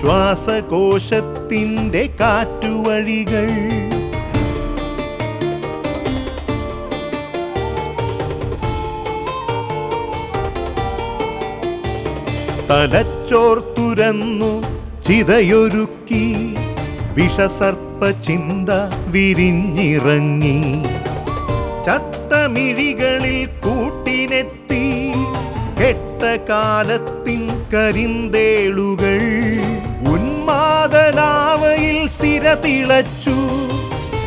ശ്വാസകോശത്തിന്റെ കാറ്റുവഴികൾ. തലച്ചോർ തുരന്നു ചിതയൊരുക്കി വിഷസർപ്പ ചിന്ത വിരിഞ്ഞിറങ്ങി. ചത്തമിഴികളിൽ കൂട്ടിനെത്തി കെട്ട കാലത്തിൻ കരിന്തേളുകൾ ഉന്മാദലാവയിൽ സിര തിളച്ചു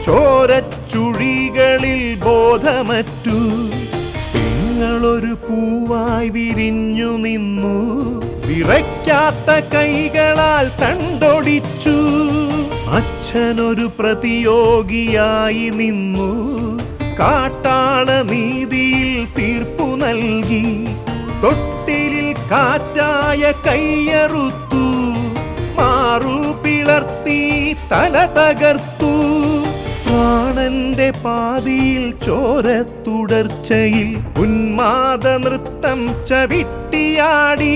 ചോരച്ചുഴികളിൽ ബോധമറ്റു. നിങ്ങളൊരു പൂവായി വിരിഞ്ഞു നിന്നു വിറയ്ക്കാത്ത കൈകളാൽ തണ്ടൊടിച്ചു. അച്ഛനൊരു പ്രതിയോഗിയായി നിന്നു കാട്ടാള നീതിയിൽ തീർപ്പു നൽകി. തൊട്ടിലിൽ കാറ്റായ കയ്യറുത്തു മാറു പിളർത്തി തല തകർത്തു. പ്രാണന്റെ പാതിയിൽ ചോര തുടർച്ചയിൽ ഉന്മാദ നൃത്തം ചവിട്ടിയാടി.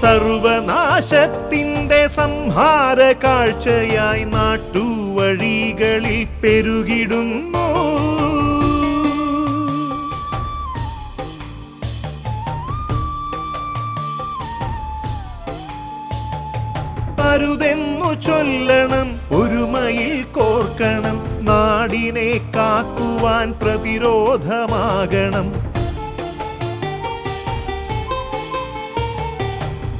സർവനാശത്തിന്റെ സംഹാര കാഴ്ചയായി നാട്ടുവഴികളിൽ പെരുകിടുന്നു. അരുതെന്നു ചൊല്ലണം ഒരുമയിൽ കോർക്കണം നാടിനെ കാക്കുവാൻ പ്രതിരോധമാകണം.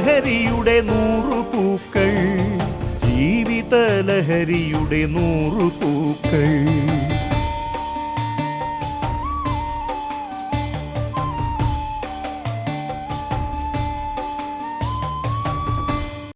ലഹരിയുടെ നൂറു പൂക്കൾ ജീവിത ലഹരിയുടെ നൂറു പൂക്കൾ